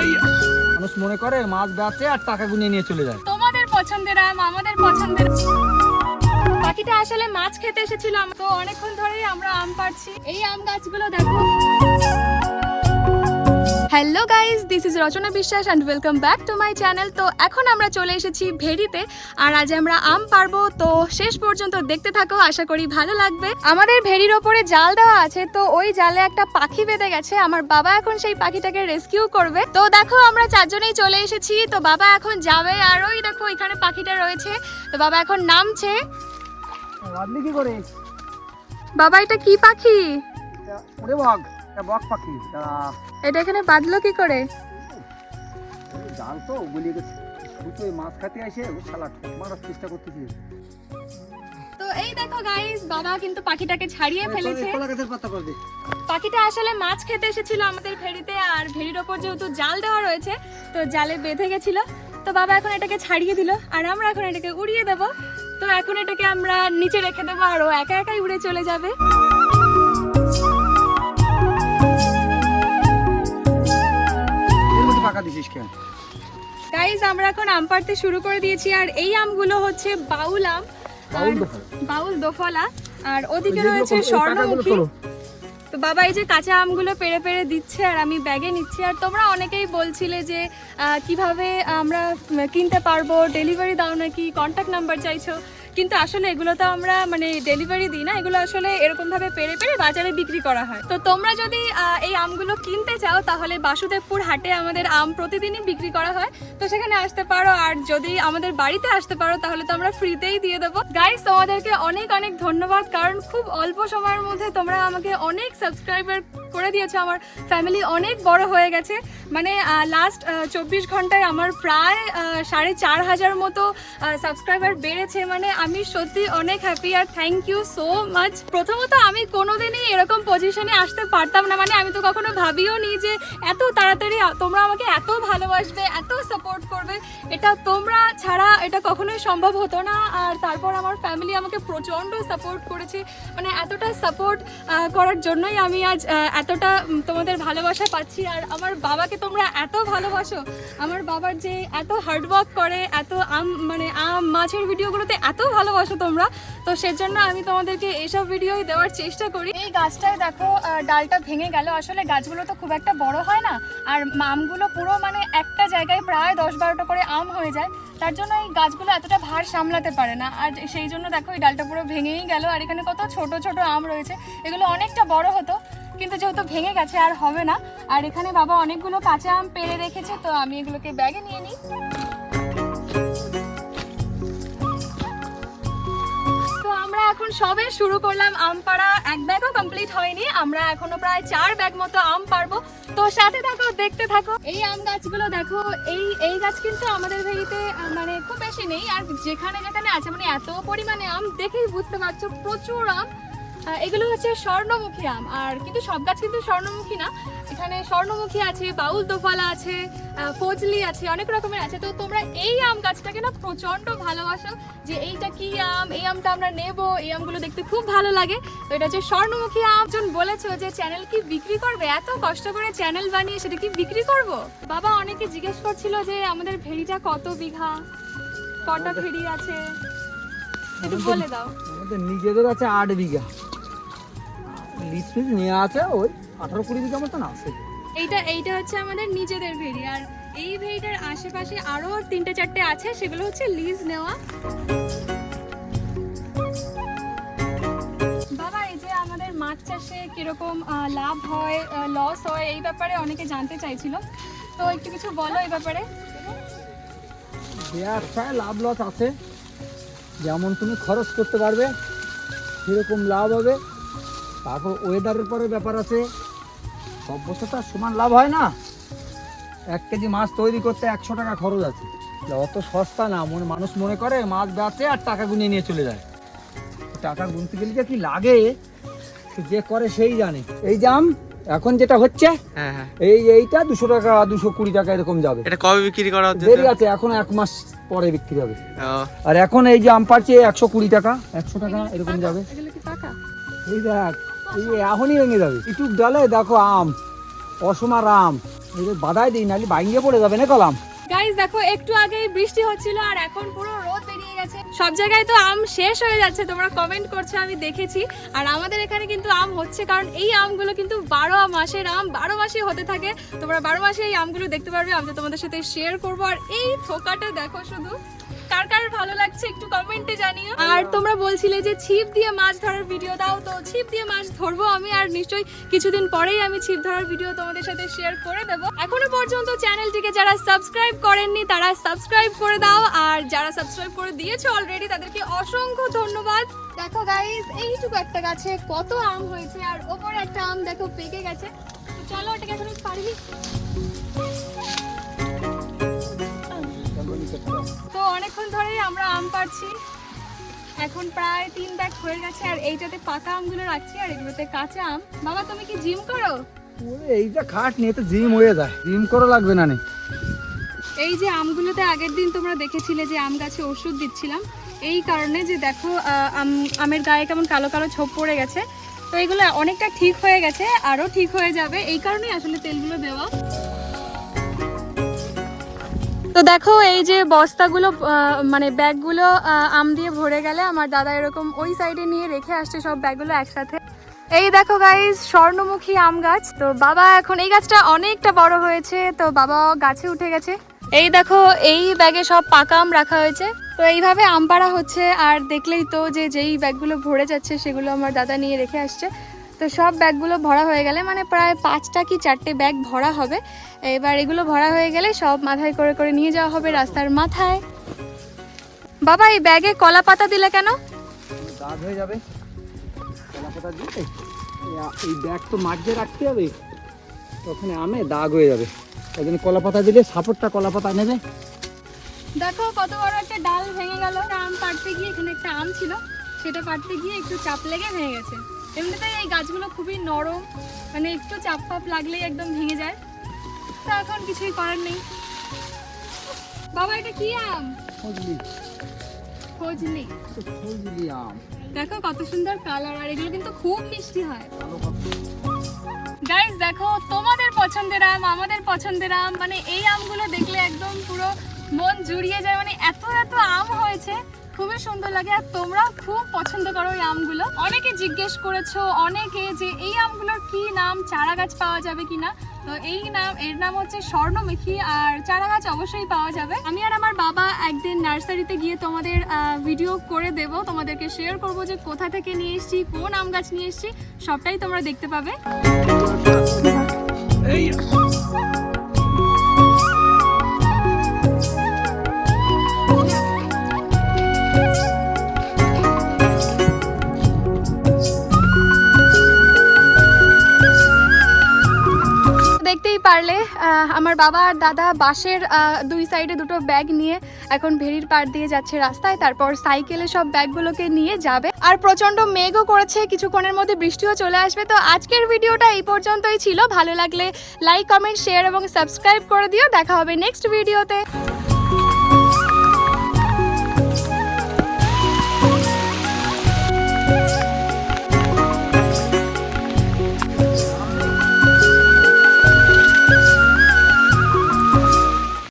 এই মানুষ মনে করে মাছ বেচে আর টাকা গুনিয়ে নিয়ে চলে যায়। তোমাদের পছন্দের আম আমাদের পছন্দের পাখিটা আসলে মাছ খেতে এসেছিল আম- তো অনেকক্ষণ ধরেই আমরা আম পাড়ছি। এই আম গাছগুলো দেখো। Hello guys this is Rachana Biswas and welcome back to my channel তো এখন আমরা চলে এসেছি ভেড়িতে আর আজ আমরা আম পারব। তো শেষ পর্যন্ত দেখতে থাকো আশা করি ভালো লাগবে। আমাদের ভেড়ির ওপরে জাল দেওয়া আছে তো ওই জালে একটা পাখি বেঁধে গেছে। আমার বাবা এখন সেই পাখিটাকে রেস্কিউ করবে। তো দেখো আমরা চারজনেই চলে এসেছি। তো বাবা এখন যাবে আর ওই দেখো এখানে পাখিটা রয়েছে। তো বাবা এখন নামছে। বাবা এটা কি পাখি? ওরে বক এটা বক পাখি এটা এখানে বাঁধলো কি করে? জাল তো মাছ খাতে আসে ও শালা মারার চেষ্টা করতেছি। তো এই দেখো গাইস বাবা কিন্তু পাখিটাকে ছাড়িয়ে ফেলেছে। পাখিটা আসলে মাছ খেতে এসেছিল আমাদের ভেড়িতে আর ভেড়ির ওপর যেহেতু জাল দেওয়া রয়েছে তো জালে বেঁধে গেছিল। তো বাবা এখন এটাকে ছাড়িয়ে দিল আর আমরা এখন এটাকে উড়িয়ে দেব। তো এখন এটাকে আমরা নিচে রেখে দেবো আর ও একা একাই উড়ে চলে যাবে। পাকা দিছিস কেন? গাইস আমরা এখন আম পাড়তে শুরু করে দিয়েছি আর এই আমগুলো হচ্ছে বাউল আম বাউল আর বাউল দোফলা আর ওদিকে রয়েছে স্বর্ণমুখী। তো বাবা এই যে কাঁচা আমগুলো পেরে পেরে দিচ্ছে আর আমি ব্যাগে নিচ্ছি আর তোমরা অনেকেই বলছিলে যে কীভাবে আমরা কিনতে পারব ডেলিভারি দাও নাকি কন্ট্যাক্ট নাম্বার চাইছো। কিন্তু আসলে এগুলো তো আমরা মানে ডেলিভারি দিই না, এগুলো আসলে এরকম ভাবে পেরে পেড়ে বাজারে বিক্রি করা হয়। তো তোমরা যদি এই আমগুলো কিনতে চাও, তাহলে বাসুদেবপুর হাটে আমাদের আম প্রতিদিনই বিক্রি করা হয়। তো সেখানে আসতে পারো, আর যদি আমাদের বাড়িতে আসতে পারো, তাহলে তো আমরা ফ্রিতেই দিয়ে দেবো। গাইস তোমাদেরকে অনেক অনেক ধন্যবাদ, কারণ খুব অল্প সময়ের মধ্যে তোমরা আমাকে অনেক সাবস্ক্রাইবার করে দিয়েছ। আমার ফ্যামিলি অনেক বড় হয়ে গেছে। মানে লাস্ট চব্বিশ ঘন্টায় আমার প্রায় সাড়ে চার হাজার মতো সাবস্ক্রাইবার বেড়েছে। মানে আমি সত্যি অনেক হ্যাপি আর থ্যাংক ইউ সো মাচ প্রথমত আমি কোনোদিনই এরকম পজিশনে আসতে পারতাম না। মানে আমি তো কখনো ভাবিও নি যে, এত তাড়াতাড়ি তোমরা আমাকে এত ভালোবাসবে, এত সাপোর্ট করবে। এটা তোমরা ছাড়া এটা কখনোই সম্ভব হতো না। আর তারপর আমার ফ্যামিলি আমাকে প্রচণ্ড সাপোর্ট করেছে। মানে এতটা সাপোর্ট করার জন্যই আমি আজ এতটা তোমাদের ভালোবাসা পাচ্ছি আর আমার বাবাকে তোমরা এত ভালোবাসো। আমার বাবার যে এত হার্ডওয়ার্ক করে, এত আম মানে আম মাছের ভিডিওগুলোতে এত ভালোবাসো তোমরা। তো সেজন্য আমি তোমাদেরকে এইসব ভিডিওই দেওয়ার চেষ্টা করি। এই গাছটায় দেখো ডালটা ভেঙে গেল। আসলে গাছগুলো তো খুব একটা বড় হয় না। আর আমগুলো পুরো মানে একটা জায়গায় প্রায় দশ বারোটা করে আম হয়ে যায়। তার জন্য এই গাছগুলো এতটা ভার সামলাতে পারে না। আর সেই জন্য দেখো, এই ডালটা পুরো ভেঙেই গেল। আর এখানে কত ছোট ছোট আম রয়েছে। এগুলো অনেকটা বড় হতো। কিন্তু যেহেতু ভেঙে গেছে, আর হবে না। আর এখানে বাবা অনেকগুলো কাঁচা আম পেড়ে রেখেছে, তো আমি এগুলোকে ব্যাগে নিয়ে নিই। এখন সবে শুরু করলাম আম পাড়া। এক ব্যাগও কমপ্লিট হয়নি। আমরা এখনও প্রায় চার ব্যাগ মতো আম পারব তো সাথে থাকো, দেখতে থাকো। এই আম গাছগুলো দেখো, এই এই গাছ কিন্তু আমাদের ভেড়িতে মানে খুব বেশি নেই। আর যেখানে যেখানে আছে মানে এত পরিমাণে আম, দেখেই বুঝতে পারছ, প্রচুর আম। এগুলো হচ্ছে স্বর্ণমুখী আম। আর কিন্তু সব গাছ কিন্তু স্বর্ণমুখী না। এখানে স্বর্ণমুখী আছে, বাউল দোফালা আছে ফজলি আছে, অনেক রকমের আছে। তো তোমরা এই আম গাছটাকে না প্রচণ্ড ভালোবাসো যে এইটা কি আম, এই আমটা আমরা নেব, এই আমগুলো দেখতে খুব ভালো লাগে। তো এটা হচ্ছে স্বর্ণমুখী আম। একজন বলেছ যে চ্যানেল কি বিক্রি করবে? এত কষ্ট করে চ্যানেল বানিয়ে সেটা কি বিক্রি করব? বাবা, অনেকে জিজ্ঞেস করছিল যে আমাদের ভেড়িটা কত বিঘা? কটা ভেড়ি আছে? একটু বলে দাও। নিজেদের আছে আট বিঘা। লিজ ফিজ নিয়ে আছে ওই আঠারো কুড়ি বিঘা মতন আছে। এইটা এইটা হচ্ছে আমাদের নিজেদের ভেড়ি আর এই ভেড়িটার আশেপাশে আরও তিনটে চারটে আছে সেগুলো হচ্ছে লিজ নেওয়া। বাবা এই যে আমাদের মাছ চাষে কীরকম লাভ হয় লস হয় এই ব্যাপারে অনেকে জানতে চাইছিল। তো একটু কিছু বলো এই ব্যাপারে। ব্যবসায় লাভ লস আছে। যেমন তুমি খরচ করতে পারবে সেরকম লাভ হবে। তারপর ওয়েদারের পরে ব্যাপার আছে সব বছর তো সমান লাভ হয় না। এক কেজি মাছ তৈরি করতে একশো টাকা খরচ আছে। অত সস্তা না মনে মানুষ মনে করে মাছ বেচে আর টাকা গুনিয়ে নিয়ে চলে যায়। টাকা গুনতে গেলে যে কি লাগে? যে করে সেই জানে। এই জাম এখন যেটা হচ্ছে হ্যাঁ হ্যাঁ। এই এইটা দুশো টাকা দুশো কুড়ি টাকা এরকম যাবে। এটা কবে বিক্রি করা হচ্ছে? দেরি আছে এখন এক মাস পরে বিক্রি হবে। আর এখন এই যে আম পাচ্ছি একশো কুড়ি টাকা একশো টাকা এরকম যাবে। এই দেখ, এই এখনই ভেঙে যাবে। ইটুক ডালে দেখো আম অসমার আম। এই বাধাই দিই নাহলে ভাঙ্গে পড়ে যাবে না কলাম? গাইস দেখো, একটু আগেই বৃষ্টি হচ্ছিল আর এখন পুরো রোদ বেরিয়ে গেছে। সব জায়গায় তো আম শেষ হয়ে যাচ্ছে, তোমরা কমেন্ট করছ, আমি দেখেছি। আর আমাদের এখানে কিন্তু আম হচ্ছে, কারণ এই আমগুলো কিন্তু বারো মাসের আম, বারো মাসে হতে থাকে। তোমরা বারো মাসে এই আমগুলো দেখতে পারবে, আমি তোমাদের সাথে শেয়ার করব। আর এই থোকাটা দেখো শুধু। কার কার ভালো লাগছে একটু কমেন্টে জানিও। আর তোমরা বলছিলে যে ছিপ দিয়ে মাছ ধরার ভিডিও দাও তো ছিপ দিয়ে মাছ ধরবো আমি, আর নিশ্চয়ই কিছুদিন পরেই আমি ছিপ ধরার ভিডিও তোমাদের সাথে শেয়ার করে দেবো। এখনও পর্যন্ত চ্যানেলটিকে যারা সাবস্ক্রাইব করেননি, তারা সাবস্ক্রাইব করে দাও, আর যারা সাবস্ক্রাইব করে দিয়েছ অলরেডি তাদেরকে অসংখ্য ধন্যবাদ। দেখো গাইস এইটুকু একটা গাছে কত আম হয়েছে, আর ওপরে একটা আম দেখো পেকে গেছে। চলো ওটাকে এখন পারবি অনেকক্ষণ ধরেই আমরা আম পাড়ছি। এখন প্রায় তিন ব্যাগ হয়ে গেছে আর এইটাতে পাকা আমগুলো রাখছি আর এগুলোতে কাঁচা আম। বাবা তুমি কি জিম করো? ওরে এই যে খাট নিয়ে তো জিম হয়ে যায় জিম করা লাগবে না নে। এই যে আমগুলোতে আগের দিন তোমরা দেখেছিলে যে আম গাছে ওষুধ দিচ্ছিলাম এই কারণে যে দেখো আম আমের গায়ে কেমন কালো কালো ছোপ পড়ে গেছে। তো এগুলো অনেকটা ঠিক হয়ে গেছে আরও ঠিক হয়ে যাবে। এই কারণেই আসলে তেলগুলো দেওয়া। তো দেখো, এই যে বস্তাগুলো মানে ব্যাগগুলো আম দিয়ে ভরে গেলে আমার দাদা এরকম ওই সাইডে নিয়ে রেখে আসছে সব ব্যাগগুলো একসাথে। এই দেখো গাইস স্বর্ণমুখী আম গাছ। তো বাবা, এখন এই গাছটা অনেকটা বড় হয়েছে। তো বাবা গাছে উঠে গেছে। এই দেখো, এই ব্যাগে সব পাকা আম রাখা হয়েছে। তো এইভাবে আম পাড়া হচ্ছে। আর দেখলেই তো যে যেই ব্যাগগুলো ভরে যাচ্ছে, সেগুলো আমার দাদা নিয়ে রেখে আসছে। তো সব ব্যাগগুলো ভরা হয়ে গেলে মানে প্রায় পাঁচটা কি চারটে ব্যাগ ভরা হবে। এবার এগুলো ভরা হয়ে গেলে সব মাথায় করে করে নিয়ে যাওয়া হবে রাস্তার মাথায়। বাবা এই ব্যাগে কলা পাতা দিলে কেন? দাগ হয়ে যাবে। কলা পাতা দিয়ে এই ব্যাগ তো মাটিতে রাখতে হবে। ওখানে আমে দাগ হয়ে যাবে। ওই জন্য কলা পাতা দিলে সাপোর্টটা কলা পাতা নেবে। দেখো কত বড় একটা ডাল ভেঙে গেল। আম পাড়তে গিয়ে এখানে একটা আম ছিল। সেটা পাড়তে গিয়ে একটু চাপ লেগে ভেঙে গেছে। এমনিতেই এই গাছগুলো খুবই নরম মানে একটু চাপ ফাপ লাগলেই একদম ভেঙে যায়। তো এখন কিছুই করার নেই। বাবা এটা কি আম? ফজলি ফজলি আম। দেখো কত সুন্দর কালার আর এগুলো কিন্তু খুব মিষ্টি হয়। গাইস দেখো তোমাদের পছন্দের আম আমাদের পছন্দের আম মানে এই আমগুলো দেখলে একদম পুরো মন জুড়িয়ে যায় মানে এত এত আম হয়েছে। খুবই সুন্দর লাগে আর তোমরাও খুব পছন্দ করো এই আমগুলো। অনেকে জিজ্ঞেস করেছ, অনেকে যে এই আমগুলোর কি নাম চারা গাছ পাওয়া যাবে কিনা? তো এই নাম, এর নাম হচ্ছে স্বর্ণমেখী আর চারা গাছ অবশ্যই পাওয়া যাবে। আমি আর আমার বাবা একদিন নার্সারিতে গিয়ে তোমাদের ভিডিও করে দেব। তোমাদেরকে শেয়ার করব যে কোথা থেকে নিয়ে এসেছি, কোন আম গাছ নিয়ে এসেছি, সবটাই তোমরা দেখতে পাবে। দেখতেই পারলে আমার বাবা আর দাদা বাসের দুই সাইডে দুটো ব্যাগ নিয়ে এখন ভেরির পার দিয়ে যাচ্ছে রাস্তায়। তারপর সাইকেলে সব ব্যাগগুলোকে নিয়ে যাবে। আর প্রচণ্ড মেঘও করেছে, কিছুক্ষণের মধ্যে বৃষ্টিও চলে আসবে। তো আজকের ভিডিওটা এই পর্যন্তই ছিল। ভালো লাগলে লাইক কমেন্ট শেয়ার এবং সাবস্ক্রাইব করে দিও। দেখা হবে নেক্সট ভিডিওতে